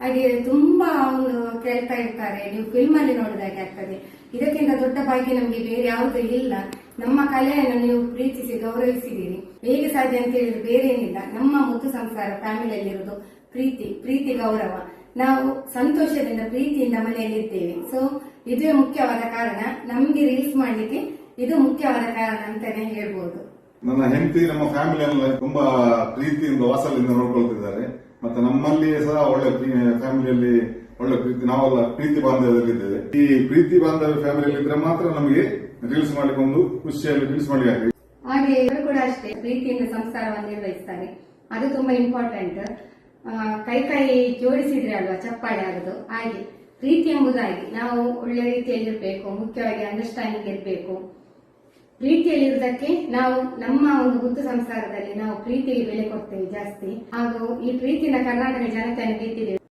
ಹಾಗೆ ತುಂಬಾ ಅವನು ಕೇಳ್ತಾ ಇರ್ತಾರೆ. ನೀವು ಫಿಲ್ಮ್ ಅಲ್ಲಿ ನೋಡಿದಾಗೆ ಆಗ್ತದೆ. ಇದಕ್ಕಿಂತ ದೊಡ್ಡ ಭಾಗ್ಯ ನಮಗೆ ಬೇರೆ ಯಾವುದೂ ಇಲ್ಲ. ನಮ್ಮ ಕಲೆಯನ್ನು ನೀವು ಪ್ರೀತಿಸಿ ಗೌರವಿಸಿದ್ದೀರಿ. ಹೇಗೆ ಸಾಧ್ಯ ಅಂತ ಹೇಳಿದ್ರೆ ಬೇರೆ ಏನಿಲ್ಲ. ನಮ್ಮ ಮುದ್ದು ಸಂಸಾರ ಫ್ಯಾಮಿಲಿಯಲ್ಲಿ ಇರೋದು ಪ್ರೀತಿ ಪ್ರೀತಿ ಗೌರವ. ನಾವು ಸಂತೋಷದಿಂದ, ಪ್ರೀತಿಯಿಂದ ಮನೆಯಲ್ಲಿ ಇದ್ದೇವೆ. ಸೊ ಇದೇ ಮುಖ್ಯವಾದ ಕಾರಣ. ನಮ್ಗೆ ರೀಲ್ಸ್ ಮಾಡ್ಲಿಕ್ಕೆ ಇದು ಮುಖ್ಯವಾದ ಕಾರಣ ಅಂತಾನೆ ಹೇಳ್ಬೋದು. ನನ್ನ ಹೆಂಡತಿ ನಮ್ಮ ಫ್ಯಾಮಿಲಿ ಎಲ್ಲ ತುಂಬಾ ಪ್ರೀತಿಯಿಂದ, ವಾಸಲಿಂದ ನೋಡ್ಕೊಳ್ತಿದ್ದಾರೆ. ಮತ್ತೆ ನಮ್ಮಲ್ಲಿ ಸಹ ಒಳ್ಳೆ ಫ್ಯಾಮಿಲಿಯಲ್ಲಿ ಒಳ್ಳೆ ಪ್ರೀತಿ, ನಾವೆಲ್ಲ ಪ್ರೀತಿ ಬಾಂಧವ್ಯದಲ್ಲಿದ್ದೇವೆ. ಈ ಪ್ರೀತಿ ಬಾಂಧವ್ಯ ಫ್ಯಾಮಿಲಿಯಲ್ಲಿ ಇದ್ರೆ ಮಾತ್ರ ನಮಗೆ ರೀಲ್ಸ್ ಮಾಡಿಕೊಂಡು ಖುಷಿಯಲ್ಲಿ ರೀಲ್ಸ್ ಮಾಡ್ಲಿಕ್ಕೆ. ಹಾಗೆ ಇವರು ಕೂಡ ಅಷ್ಟೇ ಪ್ರೀತಿಯಿಂದ ಸಂಸಾರವನ್ನು ನಿರ್ವಹಿಸ್ತಾರೆ. ಅದು ತುಂಬಾ ಇಂಪಾರ್ಟೆಂಟ್ ಕೈ ಕೈ ಜೋಡಿಸಿದ್ರೆ ಅಲ್ವಾ ಚಪ್ಪಾಳೆ ಆಗೋದು? ಹಾಗೆ, ಪ್ರೀತಿ ಎಂಬುದಾಗಿ ನಾವು ಒಳ್ಳೆ ರೀತಿಯಲ್ಲಿ ಇರಬೇಕು, ಮುಖ್ಯವಾಗಿ ಅಂಡರ್ಸ್ಟ್ಯಾಂಡಿಂಗ್ ಇರಬೇಕು. ಪ್ರೀತಿಯಲ್ಲಿರುವುದಕ್ಕೆ ನಾವು ನಮ್ಮ ಒಂದು ಮುದ್ದು ಸಂಸಾರದಲ್ಲಿ ನಾವು ಪ್ರೀತಿಗೆ ಬೆಲೆ ಕೊಡ್ತೇವೆ ಜಾಸ್ತಿ. ಹಾಗೂ ಈ ಪ್ರೀತಿನ ಕರ್ನಾಟಕ ಜನತೆಯನ್ನು ಗೆದ್ದಿದ್ದೇವೆ